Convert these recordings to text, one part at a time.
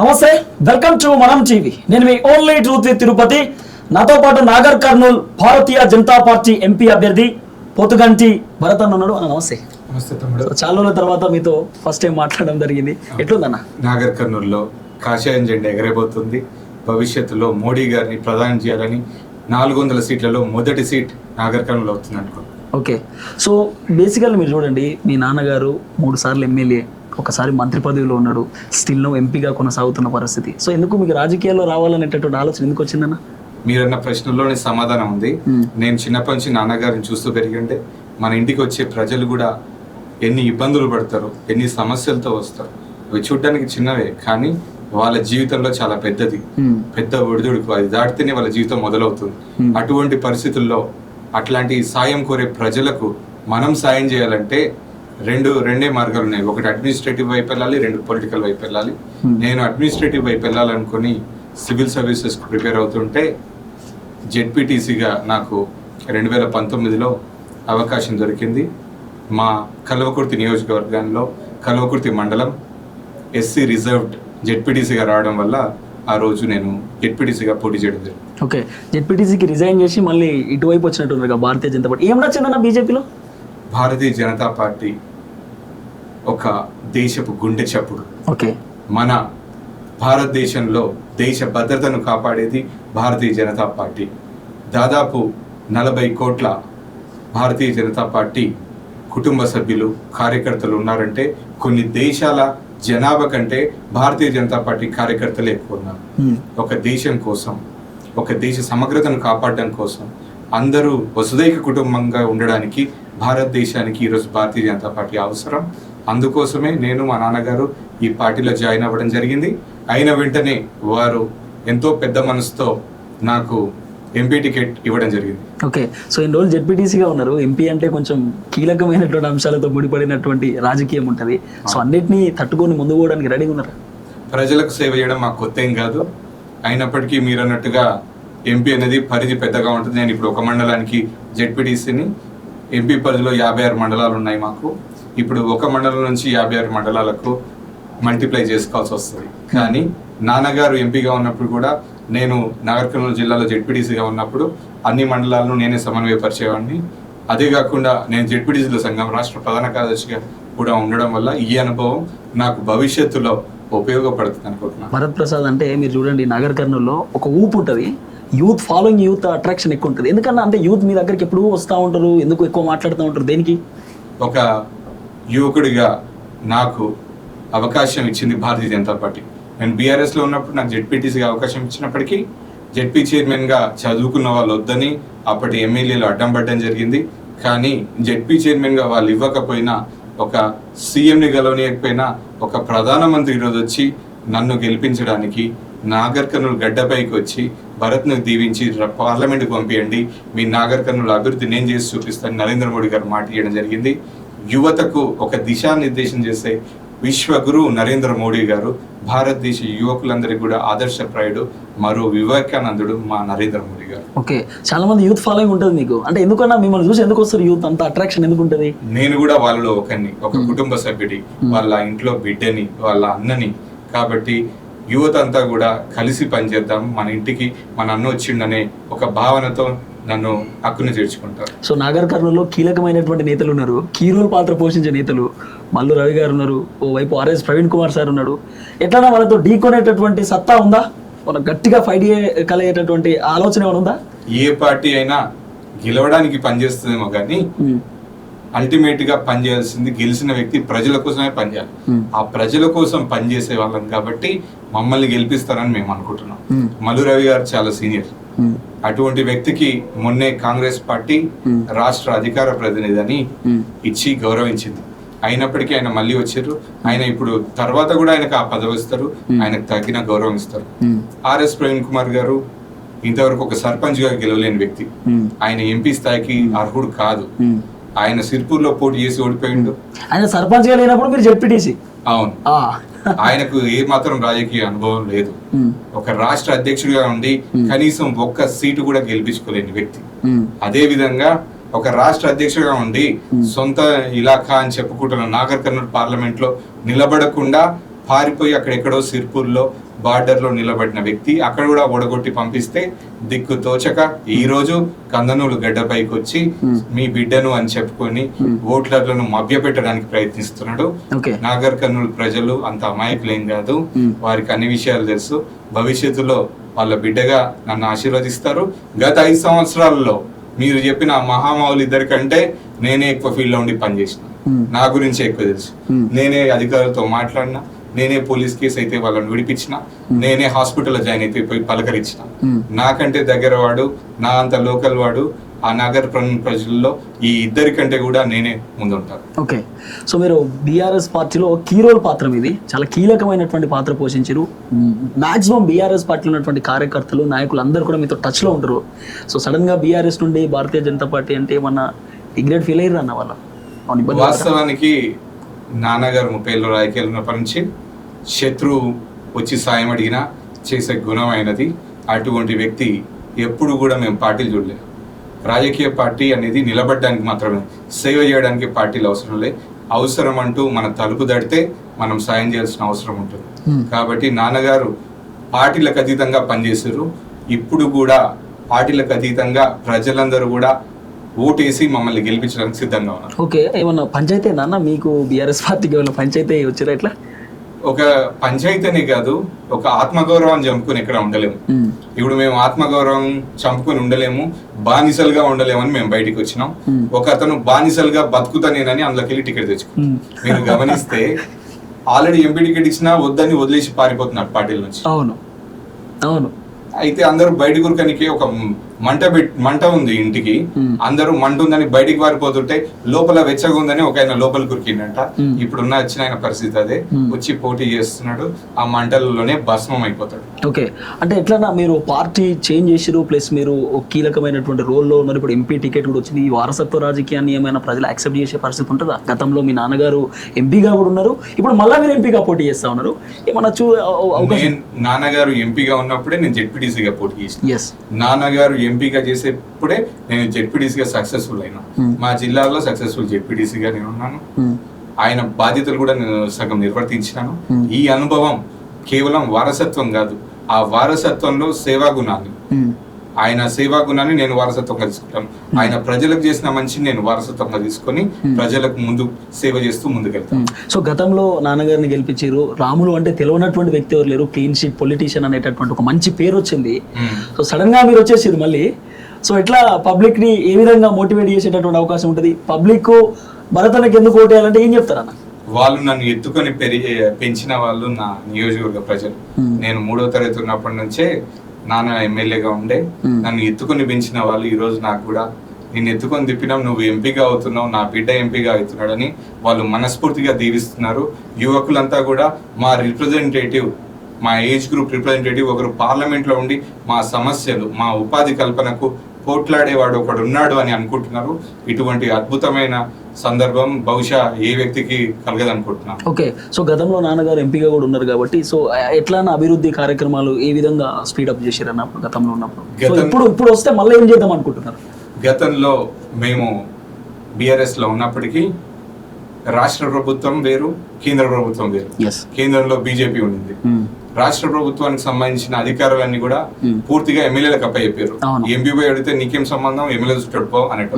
నమస్తే welcome to మనం TV. నేను మీ ఓన్లీ ట్రూత్ తిరుపతి. నాతో పాటు నాగర్ కర్నూల్ భారతీయ జనతా పార్టీ ఎంపీ అభ్యర్థి పోతుగంటి భరత్ అన్న ఉన్నాడు అన్న నమస్తే. నమస్తే తమ్ముడు. చాలా రోజుల తర్వాత మీతో ఫస్ట్ టైం మాట్లాడడం జరిగింది. ఎట్లుందన్న? నాగర్ కర్నూలులో కాషాయం జెండా ఎగరబోతుంది. భవిష్యత్తులో మోడీ గారిని ప్రధానం చేయాలని నాలుగు వందల సీట్లలో మొదటి సీట్ నాగర్ కర్నూలు అవుతుంది అనుకో ఓకే. సో బేసికల్ మీరు చూడండి మీ నాన్నగారు మూడు సార్లు ఎమ్మెల్యే. ఒకసారి మంత్రి పదవిలో ఉన్నాడు స్టిల్ నో ఎంపీగా కొనసాగుతున్న పరిస్థితి. సో ఎందుకు మీకు రాజకీయాల్లో రావాలనేటటువంటి ఆలోచన ఎందుకు వచ్చిందన్న? మీరన్న ప్రశ్నలోనే సమాధానం ఉంది. మ్మ్. నేను చిన్నప్పటి నుంచి నాన్నగారిని చూస్తూ పెరిగింటే మన ఇంటికి వచ్చే ప్రజలు కూడా ఎన్ని ఇబ్బందులు పడతారు ఎన్ని సమస్యలతో వస్తారు అవి చూడడానికి చిన్నవే. కానీ వాళ్ళ జీవితంలో చాలా పెద్దది. మ్మ్. పెద్ద ఒడిదుడుకు. అది దాటితేనే వాళ్ళ జీవితం మొదలవుతుంది. Hmm. అటువంటి పరిస్థితుల్లో అట్లాంటి సాయం కోరే ప్రజలకు మనం సాయం చేయాలంటే రెండు రెండే మార్గాలు ఉన్నాయి. ఒకటి అడ్మినిస్ట్రేటివ్ వైపు వెళ్ళాలి రెండు పొలిటికల్ వైపు వెళ్ళాలి. Hmm. నేను అడ్మినిస్ట్రేటివ్ వైపు వెళ్ళాలనుకుని సివిల్ సర్వీసెస్ ప్రిపేర్ అవుతుంటే జెడ్పీటీసీగా నాకు రెండు వేల పంతొమ్మిదిలో అవకాశం దొరికింది. మా కల్వకుర్తి నియోజకవర్గంలో కల్వకుర్తి మండలం ఎస్సీ రిజర్వ్డ్ జెడ్పీటీసీగా రావడం వల్ల ఆ రోజు నేను జెడ్పీటీసీగా పోటీ చేయడం జరిగింది. ఓకే. జెడ్పీటీసీకి రిజైన్ చేసి మళ్ళీ ఇటువైపు వచ్చినట్టున్నారు భారతీయ జనతా పార్టీ. ఏం నచ్చిందన్న బీజేపీలో? భారతీయ జనతా పార్టీ ఒక దేశపు గుండె చప్పుడు. ఓకే. మన భారతదేశంలో దేశ భద్రతను కాపాడేది భారతీయ జనతా పార్టీ. దాదాపు నలభై కోట్ల భారతీయ జనతా పార్టీ కుటుంబ సభ్యులు కార్యకర్తలు ఉన్నారంటే కొన్ని దేశాల జనాభా కంటే భారతీయ జనతా పార్టీ కార్యకర్తలే ఎక్కువ ఉన్నారు. ఒక దేశం కోసం ఒక దేశ సమగ్రతను కాపాడడం కోసం అందరూ వసుదైక కుటుంబంగా ఉండడానికి భారతదేశానికి ఈరోజు భారతీయ జనతా పార్టీ అవసరం. అందుకోసమే నేను మా నాన్నగారు ఈ పార్టీలో జాయిన్ అవ్వడం జరిగింది. అయిన వెంటనే వారు ఎంతో పెద్ద మనసుతో నాకు ఎంపీ టికెట్ ఇవ్వడం జరిగింది. ఓకే సో ఇన్ని రోజులు జెడ్పీటీసీగా ఉన్నారు. ఎంపీ అంటే కొంచెం కీలకమైనటువంటి అంశాలతో ముడిపడినటువంటి రాజకీయం ఉంటుంది. సో అన్నిటినీ తట్టుకొని ముందు పోవడానికి రెడీగా ఉన్నారు? ప్రజలకు సేవ చేయడం మాకు కొత్త ఏం కాదు. అయినప్పటికీ మీరు అన్నట్టుగా ఎంపీ అనేది పరిధి పెద్దగా ఉంటుంది. నేను ఇప్పుడు ఒక మండలానికి జెడ్పీటీసీని ఎంపీ పరిధిలో యాభై ఆరు మండలాలు ఉన్నాయి మాకు. ఇప్పుడు ఒక మండలం నుంచి యాభై ఆరు మండలాలకు మల్టిప్లై చేసుకోవాల్సి వస్తుంది. కానీ నాన్నగారు ఎంపీగా ఉన్నప్పుడు కూడా నేను నాగర్ కర్నూలు జిల్లాలో జెడ్పీటీసీగా ఉన్నప్పుడు అన్ని మండలాలను నేనే సమన్వయపరిచేవాడిని. అదే కాకుండా నేను జెడ్పీటీసీల సంఘం రాష్ట్ర ప్రధాన కార్యదర్శిగా కూడా ఉండడం వల్ల ఈ అనుభవం నాకు భవిష్యత్తులో ఉపయోగపడుతుంది అనుకుంటున్నాను. భరత్ ప్రసాద్ అంటే మీరు చూడండి నగర్ కర్నూల్లో ఒక ఊపు ఉంటుంది. యూత్ ఫాలోయింగ్ యూత్ అట్రాక్షన్ ఎక్కువ ఉంటుంది. ఎందుకన్నా అంటే యూత్ మీ దగ్గరికి ఎప్పుడు వస్తూ ఉంటారు ఎందుకు ఎక్కువ మాట్లాడుతూ ఉంటారు? దేనికి? ఒక యువకుడిగా నాకు అవకాశం ఇచ్చింది భారతీయ జనతా పార్టీ. నేను బీఆర్ఎస్లో ఉన్నప్పుడు నాకు జెడ్పీటీసీగా అవకాశం ఇచ్చినప్పటికీ జెడ్పీ చైర్మన్గా చదువుకున్న వాళ్ళు వద్దని అప్పటి ఎమ్మెల్యేలు అడ్డం పడ్డం జరిగింది. కానీ జెడ్పీ చైర్మన్గా వాళ్ళు ఇవ్వకపోయినా ఒక సీఎంని గెలవనీయకపోయినా ఒక ప్రధానమంత్రి ఈరోజు వచ్చి నన్ను గెలిపించడానికి నాగర్ కర్నూలు గడ్డపైకి వచ్చి భరత్ను దీవించి పార్లమెంట్కి పంపించండి మీ నాగర్ కర్నూలు అభివృద్ధి నేను చేసి చూపిస్తాను. నరేంద్ర మోడీ గారు మాట ఇవ్వడం జరిగింది. యువతకు ఒక దిశానిర్దేశం చేసే విశ్వగురు నరేంద్ర మోడీ గారు భారతదేశ యువకులందరికీ కూడా ఆదర్శప్రాయుడు మరో వివేకానందుడు మా నరేంద్ర మోడీ గారు. ఓకే చాలా మంది యూత్ ఫాలోయింగ్ ఉంటుంది మీకు. అంటే ఎందుకన్నా మిమ్మల్ని చూసి ఎందుకు వస్తారు యూత్ అంత అట్రాక్షన్ ఎందుకు ఉంటుంది నేను కూడా వాళ్ళలో ఒకరిని ఒక కుటుంబ సభ్యుడి వాళ్ళ ఇంట్లో బిడ్డని వాళ్ళ అన్నని. కాబట్టి యువత అంతా కూడా కలిసి పనిచేద్దాం మన ఇంటికి మన అన్న వచ్చిండనే ఒక భావనతో నన్ను హక్కును చేర్చుకుంటారు సో నాగర్ కర్నూలులో కీలకమైనటువంటి నేతలు ఉన్నారు. కీరోల్ పాత్ర పోషించే నేతలు మల్లు రవి గారు ఉన్నారు. ఓ వైపు ఆర్ఎస్ ప్రవీణ్ కుమార్ సార్ ఉన్నాడు. ఎట్లన్నా వాళ్ళతో ఢీకొనేటటువంటి సత్తా ఉందా? మనం గట్టిగా ఫైట్ కలిగేటటువంటి ఆలోచన ఏమైనా ఉందా? ఏ పార్టీ అయినా గెలవడానికి పనిచేస్తుందేమో కానీ అల్టిమేట్గా పనిచేయాల్సింది గెలిచిన వ్యక్తి ప్రజల కోసమే పనిచేయాలి ఆ ప్రజల కోసం పనిచేసే వాళ్ళం కాబట్టి మమ్మల్ని గెలిపిస్తారని మేము అనుకుంటున్నాం. మల్లు రవి గారు చాలా సీనియర్. అటువంటి వ్యక్తికి మొన్నే కాంగ్రెస్ పార్టీ రాష్ట్ర అధికార ప్రతినిధి అని ఇచ్చి గౌరవించింది. అయినప్పటికీ ఆయన మళ్ళీ వచ్చారు. ఆయన ఇప్పుడు తర్వాత కూడా ఆయనకు ఆ పదవి ఇస్తారు. ఆయనకు తగిన గౌరవం ఇస్తారు. ఆర్ఎస్ ప్రవీణ్ కుమార్ గారు ఇంతవరకు ఒక సర్పంచ్గా గెలవలేని వ్యక్తి. ఆయన ఎంపీ స్థాయికి అర్హుడు కాదు. ఆయన సిర్పూర్లో పోటీ చేసి ఓడిపోయిండు. ఆయన సర్పంచ్గా లేనప్పుడు మీరు జెడ్పీటీసీ. అవును. ఆయనకు ఏ మాత్రం రాజకీయ అనుభవం లేదు. ఒక రాష్ట్ర అధ్యక్షుడిగా ఉండి కనీసం ఒక్క సీటు కూడా గెలిపించుకోలేని వ్యక్తి. అదే విధంగా ఒక రాష్ట్ర అధ్యక్షుడిగా ఉండి సొంత ఇలాఖా అని చెప్పుకుంటున్న నాగర్ కర్నూలు పార్లమెంట్లో నిలబడకుండా పారిపోయి అక్కడెక్కడో సిర్పూర్లో బార్డర్లో నిలబడిన వ్యక్తి అక్కడ కూడా ఓడగొట్టి పంపిస్తే దిక్కు తోచక ఈ రోజు కందనూలు గడ్డపైకి వచ్చి మీ బిడ్డను అని చెప్పుకొని ఓట్లను మభ్యపెట్టడానికి ప్రయత్నిస్తున్నాడు. నాగర్ కర్నూలు ప్రజలు అంత అమాయకులేం కాదు. వారికి అన్ని విషయాలు తెలుసు. భవిష్యత్తులో వాళ్ళ బిడ్డగా నన్ను ఆశీర్వదిస్తారు. గత ఐదు సంవత్సరాలలో మీరు చెప్పిన ఆ మహామౌలు ఇద్దరికంటే నేనే ఎక్కువ ఫీల్డ్లో ఉండి పనిచేసిన. నా గురించి ఎక్కువ తెలుసు. నేనే అధికారులతో మాట్లాడినా. నేనే పోలీస్ కేసు అయితే వాళ్ళని విడిపించిన నేనే హాస్పిటల్లో జాయిన్ అయితే పోయి పలకరించిన. నాకంటే దగ్గర వాడు నా అంత లోకల్ వాడు ఆ నగర ప్ర- ప్రజల్లో ఈ ఇద్దరి కంటే కూడా నేనే ముందుంటాను. ఓకే. సో మీరు బీఆర్ఎస్ పార్టీలో కీ రోల్ పాత్ర మీది. చాలా కీలకమైనటువంటి పాత్ర పోషించారు. మాక్సిమం బీఆర్ఎస్ పార్టీలో ఉన్నటువంటి కార్యకర్తలు నాయకులు అందరూ కూడా మీతో టచ్లో ఉంటారు సో సడన్గా బీఆర్ఎస్ నుండి భారతీయ జనతా పార్టీ అంటే ఏమన్నా డిగ్రేడ్ ఫీల్ అయ్యారు అన్న వాళ్ళ? వాస్తవానికి నాన్నగారు ముప్పై ఏళ్ళు రాజకీయాలు ఉన్నప్పటి నుంచి శత్రువు వచ్చి సాయం అడిగినా చేసే గుణం అయినది అటువంటి వ్యక్తి ఎప్పుడు కూడా మేము పార్టీలు చూడలేదు. రాజకీయ పార్టీ అనేది నిలబడడానికి మాత్రమే సేవ చేయడానికి పార్టీలు అవసరం లే. అవసరం అంటూ మన తలుపు దడితే మనం సాయం చేయాల్సిన అవసరం ఉంటుంది. కాబట్టి నాన్నగారు పార్టీలకు అతీతంగా పనిచేశారు. ఇప్పుడు కూడా పార్టీలకు అతీతంగా ప్రజలందరూ కూడా ఓటేసి మమ్మల్ని గెలిపించడానికి సిద్ధంగా ఉన్నారు. ఓకే ఏమన్నా పంచాయతీ నాన్న? మీకు బీఆర్ఎస్ పార్టీకి ఏమన్నా పంచాయతీ వచ్చారా ఇట్లా? ఒక పంచాయతీనే కాదు ఒక ఆత్మగౌరవం చంపుకొని ఎక్కడ ఉండలేము. ఇప్పుడు మేము ఆత్మగౌరవం చంపుకొని ఉండలేము బానిసలుగా ఉండలేమని మేము బయటికి వచ్చినాం. ఒక అతను బానిసలుగా బతుకుతానేనని అందులోకి వెళ్ళి టికెట్ తెచ్చుకున్నాం. మీరు గమనిస్తే ఆల్రెడీ ఎంపీ టికెట్ ఇచ్చినా వద్దని వదిలేసి పారిపోతున్నారు పార్టీల నుంచి. అవును. అవును. అయితే అందరూ బయట గురికనికి ఒక మంట మంట ఉంది ఇంటికి. అందరూ మంట ఉందని బయటికి పారిపోతుంటే లోపల వెచ్చగా ఉందని ఒక ఆయన లోపల కురికిండంట. Hmm. ఇప్పుడున్న వచ్చిన ఆయన పరిస్థితి అదే. వచ్చి పోటీ చేస్తున్నాడు. ఆ మంటలలోనే భస్మం అయిపోతాడు. ఓకే. అంటే ఎట్లన్నా మీరు పార్టీ చేంజ్ చేసిరు ప్లస్ మీరు కీలకమైనటువంటి రోల్లో ఉన్నారు. ఇప్పుడు ఎంపీ టికెట్ కూడా వచ్చింది. ఈ వారసత్వ రాజకీయాన్ని ఏమైనా ప్రజలు యాక్సెప్ట్ చేసే పరిస్థితి ఉంటుందా? గతంలో మీ నాన్నగారు ఎంపీగా కూడా ఉన్నారు. ఇప్పుడు మళ్ళీ మీరు ఎంపీగా పోటీ చేస్తా ఉన్నారు. ఏమన్నా చూ నాన్నగారు ఎంపీగా ఉన్నప్పుడే నేను జెడ్పీటీసీగా పోటీ చేసిన. ఎస్ నాన్నగారు ఎంపీగా చేసేప్పుడే నేను జెడ్పీటీసీగా సక్సెస్ఫుల్ అయినా. Hmm. మా జిల్లాలో సక్సెస్ఫుల్ జెడ్పీటీసీగా నేను ఉన్నాను ఆయన బాధ్యతలు కూడా నేను సగం నిర్వర్తించినాను. Hmm. ఈ అనుభవం కేవలం వారసత్వం కాదు ఆ వారసత్వంలో సేవా గుణాన్ని ఆయన సేవా గుణాన్ని నేను వారసత్వంగా తీసుకుంటాను. ఆయన ప్రజలకు చేసిన మంచిని నేను వారసత్వంగా తీసుకొని ప్రజలకు ముందు సేవ చేస్తూ ముందుకెళ్తాను. సో గతంలో నాన్నగారిని గెలిపించారు. రాములు అంటే తెలియనటువంటి వ్యక్తి ఎవరు లేరు. క్లీన్ షీట్ పొలిటీషియన్ అనేటటువంటి ఒక మంచి పేరు వచ్చింది. Hmm. సో సడన్గా మీరు వచ్చేసారు మళ్ళీ. సో ఎట్లా పబ్లిక్ని ఏ విధంగా మోటివేట్ చేసేటటువంటి అవకాశం ఉంటుంది? పబ్లిక్ భరతనకి ఎందుకు ఓటేయాలంటే ఏం చెప్తారన్న వాళ్ళు నన్ను ఎత్తుకొని పెరిగి పెంచిన వాళ్ళు నా నియోజకవర్గ ప్రజలు. Hmm. నేను మూడో తరగతి ఉన్నప్పటి నుంచే నాన్న ఎమ్మెల్యేగా ఉండే. నన్ను ఎత్తుకొని పెంచిన వాళ్ళు ఈ రోజు నాకు కూడా. నేను ఎత్తుకొని తిప్పినాం నువ్వు ఎంపీగా అవుతున్నావు నా బిడ్డ ఎంపీగా అవుతున్నాడని వాళ్ళు మనస్ఫూర్తిగా దీవిస్తున్నారు. యువకులంతా కూడా మా రిప్రజెంటేటివ్ మా ఏజ్ గ్రూప్ రిప్రజెంటేటివ్ ఒకరు పార్లమెంట్లో ఉండి మా సమస్యలు మా ఉపాధి కల్పనకు పోట్లాడేవాడు ఒకడు ఉన్నాడు అని అనుకుంటున్నారు. ఇటువంటి అద్భుతమైన సందర్భం బహుశా ఏ వ్యక్తికి కలగదనుకుంటున్నాను. ఓకే సో గతంలో నాన్నగారు ఎంపీగా కూడా ఉన్నారు కాబట్టి సో ఎట్లా అభివృద్ధి కార్యక్రమాలు ఏ విధంగా స్పీడప్ చేశారన్న గతంలో ఉన్నప్పుడు? ఇప్పుడు ఇప్పుడు వస్తే మళ్ళీ ఏం చేద్దాం అనుకుంటున్నారు? గతంలో మేము బీఆర్ఎస్లో ఉన్నప్పటికీ రాష్ట్ర ప్రభుత్వం వేరు కేంద్ర ప్రభుత్వం వేరు. కేంద్రంలో బీజేపీ ఉండింది. రాష్ట్ర ప్రభుత్వానికి సంబంధించిన అధికారాలన్నీ కూడా Hmm. పూర్తిగా ఎమ్మెల్యేలకు అప్పయ్యారు అవును. ఎంపీ అడిగితే నీకేం సంబంధం? ఎమ్మెల్యే చుట్టడుపో అనేట్టు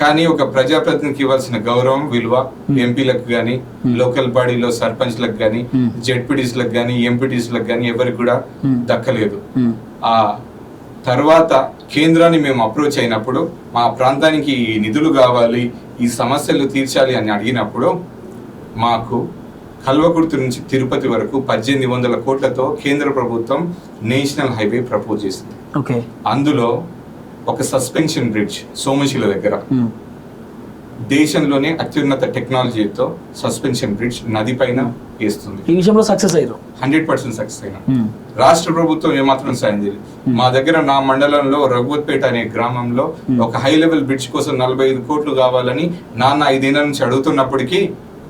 కానీ ఒక ప్రజాప్రతినిధికి ఇవ్వాల్సిన గౌరవం విలువ ఎంపీలకు కానీ లోకల్ బాడీలో సర్పంచ్లకు కానీ Hmm. జెడ్పీటీసీలకు కానీ ఎంపీటీసీలకు కానీ ఎవరికి కూడా Hmm. దక్కలేదు. ఆ తర్వాత కేంద్రాన్ని మేము అప్రోచ్ అయినప్పుడు మా ప్రాంతానికి నిధులు కావాలి ఈ సమస్యలు తీర్చాలి అని అడిగినప్పుడు మాకు కల్వకుర్తి నుంచి తిరుపతి వరకు పద్దెనిమిది వందల కోట్లతో కేంద్ర ప్రభుత్వం నేషనల్ హైవే ప్రపోజ్ చేసింది. అందులో ఒక సస్పెన్షన్ బ్రిడ్జ్ సోమశిల దగ్గర. దేశంలోనే అత్యున్నత టెక్నాలజీతో సస్పెన్షన్ బ్రిడ్జ్ నది పైన వేస్తుంది. ఈ విషయంలో సక్సెస్ అయ్యారు. హండ్రెడ్ పర్సెంట్ సక్సెస్ అయినా. రాష్ట్ర ప్రభుత్వం ఏమాత్రం సాయం చేయలేదు. మా దగ్గర నా మండలంలో రఘువత్పేట అనే గ్రామంలో ఒక హై లెవెల్ బ్రిడ్జ్ కోసం నలభై ఐదు కోట్లు కావాలని నాన్న ఐదేళ్ళ నుంచి అడుగుతున్నప్పటికీ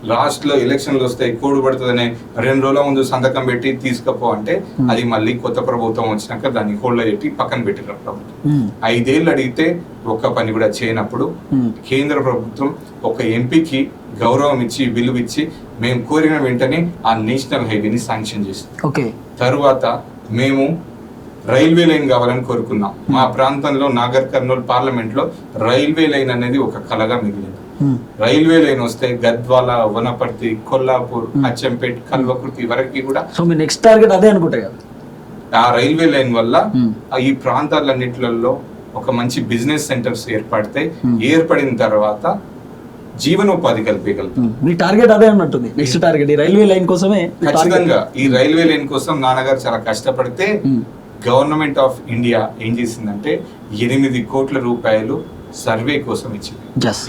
లాస్ట్లో ఎలక్షన్లు వస్తాయి కోడు పడుతుందనే రెండు రోజుల ముందు సంతకం పెట్టి తీసుకపో అంటే అది మళ్ళీ కొత్త ప్రభుత్వం వచ్చినాక దాన్ని హోల్డ్ పెట్టి పక్కన పెట్టిన ప్రభుత్వం. ఐదేళ్ళు అడిగితే ఒక్క పని కూడా చేయనప్పుడు కేంద్ర ప్రభుత్వం ఒక ఎంపీకి గౌరవం ఇచ్చి విలువ ఇచ్చి మేము కోరిన వెంటనే ఆ నేషనల్ హైవేని శాంక్షన్ ఓకే. తరువాత మేము రైల్వే లైన్ కావాలని కోరుకున్నాం. మా ప్రాంతంలో నాగర్ కర్నూలు పార్లమెంట్లో రైల్వే లైన్ అనేది ఒక కలగా మిగిలింది. రైల్వే లైన్ వస్తే గద్వాల వనపర్తి కొల్లాపూర్ అచ్చంపేట్ కల్వకుర్తి వరకు కూడా సో మీ నెక్స్ట్ టార్గెట్ అదే అనుకుంటా కదా? ఆ రైల్వే లైన్ వల్ల ఈ ప్రాంతాలన్నిటిలలో ఒక మంచి బిజినెస్ సెంటర్స్ ఏర్పడతాయి Hmm. ఏర్పడిన తర్వాత జీవనోపాధి కల్పించగలుగుతాం మీ టార్గెట్ అదే అన్నట్టుంది. నెక్స్ట్ టార్గెట్ ఈ రైల్వే లైన్ కోసమే. ఖచ్చితంగా ఈ రైల్వే లైన్ కోసం నాన్నగారు చాలా కష్టపడితే గవర్నమెంట్ ఆఫ్ ఇండియా ఏం చేసిందంటే ఎనిమిది కోట్ల రూపాయలు సర్వే కోసం ఇచ్చింది.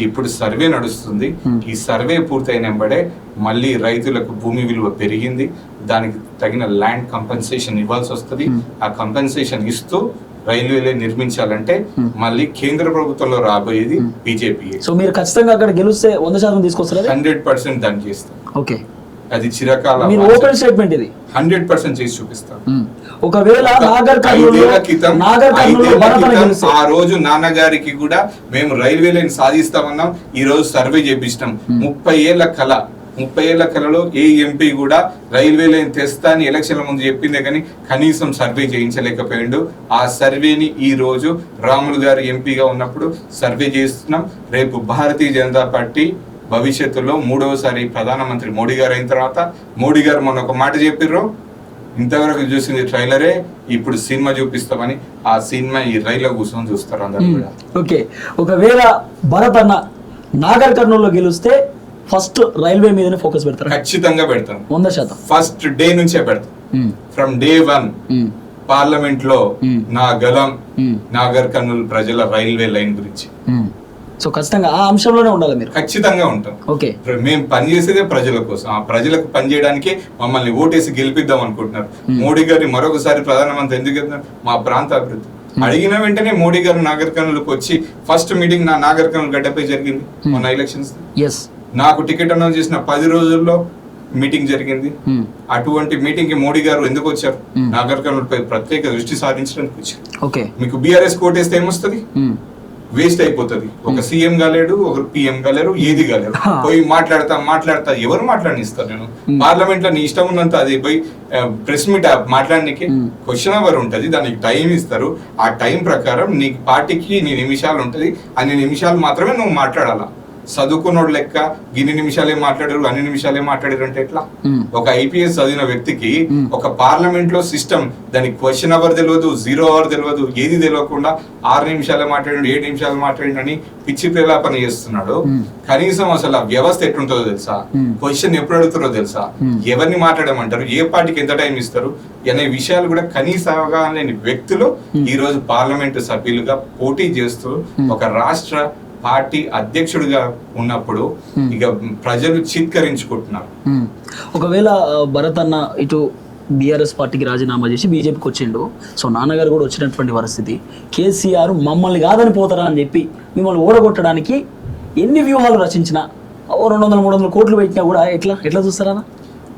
ఇప్పుడు సర్వే నడుస్తుంది Hmm. ఈ సర్వే పూర్తయిన వెంబడే మళ్ళీ రైతులకు భూమి విలువ పెరిగింది దానికి తగిన ల్యాండ్ కంపెన్సేషన్ ఇవ్వాల్సి వస్తుంది Hmm. ఆ కంపెన్సేషన్ ఇస్తూ రైల్వే నిర్మించాలంటే Hmm. మళ్ళీ కేంద్ర ప్రభుత్వంలో రాబోయేది. బీజేపీ సో మీరు ఖచ్చితంగా అక్కడ గెలిస్తే వంద శాతం తీసుకొస్తారా హండ్రెడ్ పర్సెంట్ దాన్ని చేస్తాం ఓకే అది చిరకాల మీరు ఓపెన్ స్టేట్మెంట్ ఇది. హండ్రెడ్ పర్సెంట్ చేసి చూపిస్తాం. ఉమ్, ఒకవేళ నాగర్ క్రితం ఆ రోజు నాన్నగారికి కూడా మేము రైల్వే లైన్ సాధిస్తామన్నాం ఈ రోజు సర్వే చేపిస్తాం. Hmm. ముప్పై ఏళ్ళ కళ ముప్పై ఏళ్ళ కళలో ఏ ఎంపీ కూడా రైల్వే లైన్ తెస్తా అని ఎలక్షన్ల ముందు చెప్పిందే కానీ కనీసం సర్వే చేయించలేకపోయిండు. ఆ సర్వేని ఈ రోజు రాములు గారు ఎంపీగా ఉన్నప్పుడు సర్వే చేస్తున్నాం. రేపు భారతీయ జనతా పార్టీ భవిష్యత్తులో మూడవసారి ప్రధానమంత్రి మోడీ గారు అయిన తర్వాత మోడీ గారు మొన్న ఒక మాట చెప్పిర్రు ఇంతవరకు చూసింది ట్రైలరే ఇప్పుడు సినిమా చూపిస్తామని. ఆ సినిమా ఈ రైల్లో కూర్చొని చూస్తారు అందరు కూడా. ఓకే. ఒకవేళ భరత్ అన్న నాగర్ కర్నూలులో గెలిస్తే ఫస్ట్ రైల్వే మీదనే ఫోకస్ పెడతారు? ఖచ్చితంగా పెడతాం. వంద శాతం. ఫస్ట్ డే నుంచే పెడతాం. ఫ్రమ్ డే వన్ పార్లమెంట్లో. నా గలం నాగర్ కర్నూలు ప్రజల రైల్వే లైన్ గురించి. సో ఖచ్చితంగా ఆ అంశంలోనే ఉండాలి మీరు. ఖచ్చితంగా ఉంటాం. ఓకే. మేము పనిచేసేదే ప్రజల కోసం. ఆ ప్రజలకు పనిచేయడానికి మమ్మల్ని ఓటేసి గెలిపిద్దాం అనుకుంటున్నారు. Hmm. మోడీ గారి మరొకసారి ప్రధానమంత్రి ఎందుకు? మా ప్రాంత అభివృద్ధి. అడిగిన వెంటనే మోడీ గారు నాగర్ కర్నూలుకి వచ్చి ఫస్ట్ మీటింగ్ నా నాగర్ కర్నూలు గడ్డపై జరిగింది. Hmm. మొన్న ఎలక్షన్స్ ఎస్ నాకు టికెట్ అనౌన్స్ చేసిన పది రోజుల్లో మీటింగ్ జరిగింది. అటువంటి మీటింగ్కి మోడీ గారు ఎందుకు వచ్చారు? Hmm. నాగర్ కర్నూలు పై ప్రత్యేక దృష్టి సారించడానికి వచ్చారు. మీకు బీఆర్ఎస్ కోటేస్తే ఏమొస్తుంది? వేస్ట్ అయిపోతుంది ఒక సీఎం కాలేడు ఒక పిఎం కాలేరు ఏది కాలేరు. పోయి మాట్లాడతా మాట్లాడతా ఎవరు మాట్లాడిస్తారు నేను Hmm. పార్లమెంట్లో నీ ఇష్టం ఉన్నంత అది పోయి ప్రెస్ మీట్ మాట్లాడడానికి Hmm. క్వశ్చన్ అవర్ ఉంటది దానికి టైం ఇస్తారు ఆ టైం ప్రకారం నీ పార్టీకి నీ నిమిషాలు ఉంటది అన్ని నిమిషాలు మాత్రమే నువ్వు మాట్లాడాలా చదువుకున్నోడు లెక్క ఇన్ని నిమిషాలే మాట్లాడారు అన్ని నిమిషాలే మాట్లాడారు అంటే ఎట్లా. ఒక ఐపీఎస్ చదివిన వ్యక్తికి. ఒక పార్లమెంట్లో సిస్టమ్ దానికి క్వశ్చన్ అవర్ తెలియదు జీరో అవర్ తెలియదు ఏది తెలియకుండా ఆరు నిమిషాలు మాట్లాడి ఏడు నిమిషాలు మాట్లాడి అని పిచ్చి ప్రేలాపన చేస్తున్నాడు Hmm. కనీసం అసలు ఆ వ్యవస్థ ఎట్లుంటుందో తెలుసా. క్వశ్చన్ ఎప్పుడు అడుగుతారో తెలుసా. ఎవరిని మాట్లాడమంటారు ఏ పార్టీకి ఎంత టైం ఇస్తారు అనే విషయాలు కూడా కనీస అవగాహన లేని వ్యక్తులు. ఈ రోజు పార్లమెంటు సభ్యులుగా పోటీ చేస్తూ. ఒక రాష్ట్ర పార్టీ అధ్యక్షుడిగా ఉన్నప్పుడు Hmm. ఇక ప్రజలు చిత్కరించుకుంటున్నారు మ్మ్. ఒకవేళ భరత్ అన్న ఇటు బీఆర్ఎస్ పార్టీకి రాజీనామా చేసి బీజేపీకి వచ్చిండు సో నాన్నగారు కూడా వచ్చినటువంటి పరిస్థితి కేసీఆర్ మమ్మల్ని కాదని పోతారా అని చెప్పి మిమ్మల్ని ఓడగొట్టడానికి ఎన్ని వ్యూహాలు రచించినా రెండు వందల మూడు వందల కోట్లు పెట్టినా కూడా ఎట్లా ఎట్లా చూస్తారా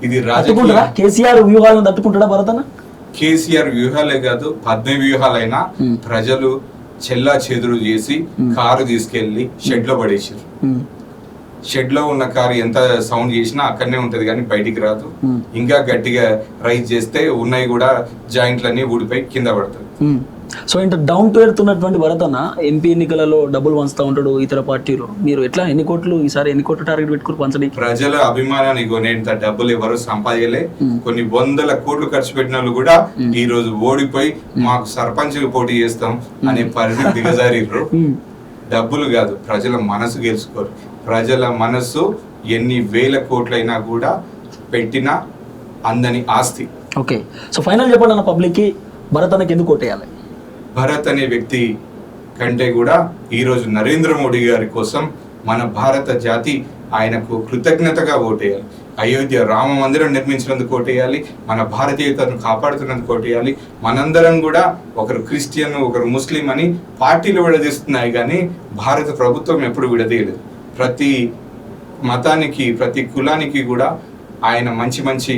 ఇది రాజకీయ కేసీఆర్ వ్యూహాలను తట్టుకుంటాడా భరత్ అన్న కేసీఆర్ వ్యూహాలే కాదు పద్మ వ్యూహాలైనా Hmm. ప్రజలు చెల్లా చెదురు చేసి. కారు తీసుకెళ్ళి షెడ్లో పడేసారు. షెడ్లో ఉన్న కారు ఎంత సౌండ్ చేసినా అక్కడనే ఉంటది కానీ బయటికి రాదు. ఇంకా గట్టిగా రైజ్ చేస్తే ఉన్నాయి కూడా జాయింట్లన్నీ ఊడిపోయి కింద పడతాయి మ్మ్. సో ఇంత డౌన్ టు ఎర్త్ ఉన్నటువంటి భరత్ అన్న ఎంపీ ఎన్నికలలో డబ్బులు పంచుతా ఉంటాడు ఇతర పార్టీలు. మీరు ఎట్లా ఎన్ని కోట్లు ఈసారి ఎన్ని కోట్లు టార్గెట్ పెట్టుకుని పంచడానికి ప్రజల అభిమానాన్ని కొనేంత డబ్బులు ఎవరు Hmm. కొన్ని వందల కోట్లు ఖర్చు పెట్టిన వాళ్ళు కూడా. ఈ రోజు ఓడిపోయి మాకు సర్పంచ్ పోటీ చేస్తాం అనే పరిస్థితి దిగజారిర్రు. మ్మ్. డబ్బులు కాదు ప్రజల మనసు గెలుచుకోరు. ప్రజల మనసు ఎన్ని వేల కోట్లైనా కూడా పెట్టిన అందని ఆస్తి. ఓకే. సో ఫైనల్ చెప్పండి అన్న పబ్లిక్కి భరత్ అన్నకి ఎందుకు కొట్టేయాలి భరత్ అనే వ్యక్తి కంటే కూడా ఈరోజు నరేంద్ర మోడీ గారి కోసం మన భారత జాతి ఆయనకు కృతజ్ఞతగా ఓటేయాలి. అయోధ్య రామ మందిరం నిర్మించినందుకు ఓటేయాలి. మన భారతీయతను కాపాడుతున్నందుకు ఓటేయాలి. మనందరం కూడా ఒకరు క్రిస్టియన్ ఒకరు ముస్లిం అని పార్టీలు విడదీస్తున్నాయి కానీ భారత ప్రభుత్వం ఎప్పుడు విడదీయలేదు. ప్రతి మతానికి ప్రతి కులానికి కూడా ఆయన మంచి మంచి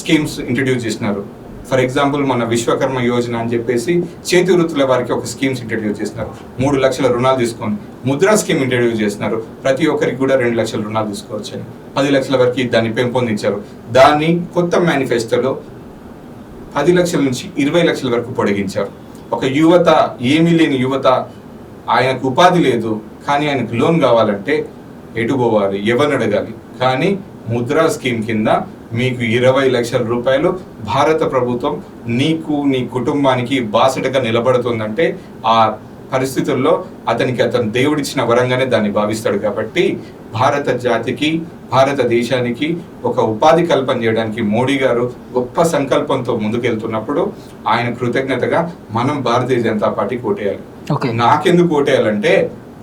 స్కీమ్స్ ఇంట్రడ్యూస్ చేసినారు. ఫర్ ఎగ్జాంపుల్ మన విశ్వకర్మ యోజన అని చెప్పేసి చేతి వృత్తుల వారికి ఒక స్కీమ్స్ ఇంట్రడ్యూస్ చేస్తున్నారు. మూడు లక్షల రుణాలు తీసుకొని ముద్రా స్కీమ్ ఇంట్రడ్యూస్ చేస్తున్నారు. ప్రతి ఒక్కరికి కూడా రెండు లక్షల రుణాలు తీసుకోవచ్చు అని పది లక్షల వరకు దాన్ని పెంపొందించారు. దాన్ని కొత్త మేనిఫెస్టోలో పది లక్షల నుంచి ఇరవై లక్షల వరకు పొడిగించారు. ఒక యువత ఏమీ లేని యువత ఆయనకు ఉపాధి లేదు కానీ ఆయనకు లోన్ కావాలంటే ఎటు పోవాలి? ఎవరిని అడగాలి? కానీ ముద్రా స్కీమ్ కింద మీకు ఇరవై లక్షల రూపాయలు భారత ప్రభుత్వం నీకు నీ కుటుంబానికి బాసటగా నిలబడుతుందంటే ఆ పరిస్థితుల్లో అతనికి అతను దేవుడిచ్చిన వరంగానే దాన్ని భావిస్తాడు కాబట్టి భారత జాతికి భారతదేశానికి ఒక ఉపాధి కల్పన చేయడానికి మోడీ గారు గొప్ప సంకల్పంతో ముందుకెళ్తున్నప్పుడు ఆయన కృతజ్ఞతగా మనం భారతీయ జనతా పార్టీకి ఓటేయాలి. ఓకే. నాకెందుకు ఓటేయాలంటే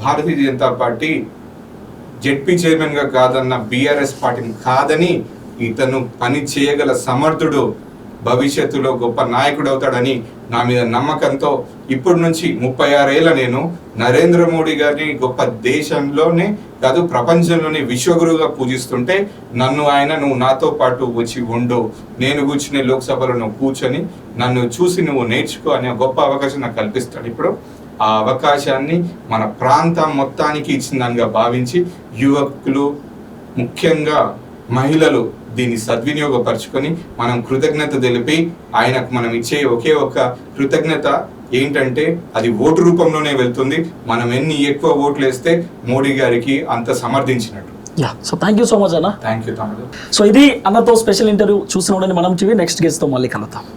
భారతీయ జనతా పార్టీ జెడ్పీ చైర్మన్గా కాదన్న బీఆర్ఎస్ పార్టీని కాదని ఇతను పని చేయగల సమర్థుడు భవిష్యత్తులో గొప్ప నాయకుడు అవుతాడని నా మీద నమ్మకంతో ఇప్పటి నుంచి ముప్పై ఆరేళ్ళ నేను నరేంద్ర మోడీ గారిని గొప్ప దేశంలోనే కాదు ప్రపంచంలోనే విశ్వగురువుగా పూజిస్తుంటే నన్ను ఆయన నువ్వు నాతో పాటు వచ్చి ఉండు. నేను కూర్చునే లోక్సభలో నువ్వు కూర్చొని నన్ను చూసి నువ్వు నేర్చుకో అనే గొప్ప అవకాశం నాకు కల్పిస్తాడు. ఇప్పుడు ఆ అవకాశాన్ని మన ప్రాంతం మొత్తానికి ఇచ్చిందనిగా భావించి యువకులు ముఖ్యంగా మహిళలు దీన్ని సద్వినియోగపరుచుకొని మనం కృతజ్ఞత తెలిపి ఆయనకు మనం ఇచ్చే ఒకే ఒక కృతజ్ఞత ఏంటంటే అది ఓటు రూపంలోనే వెళ్తుంది. మనం ఎన్ని ఎక్కువ ఓట్లు వేస్తే మోడీ గారికి అంత సమర్థించినట్టు. Yeah so thank you so much అన్న. థ్యాంక్ యూ తమ్ముడు సో ఇది అన్నతో స్పెషల్ ఇంటర్వ్యూ చూసిన మనం టీవీ నెక్స్ట్ గెస్ట్తో మళ్ళీ కలుద్దాం.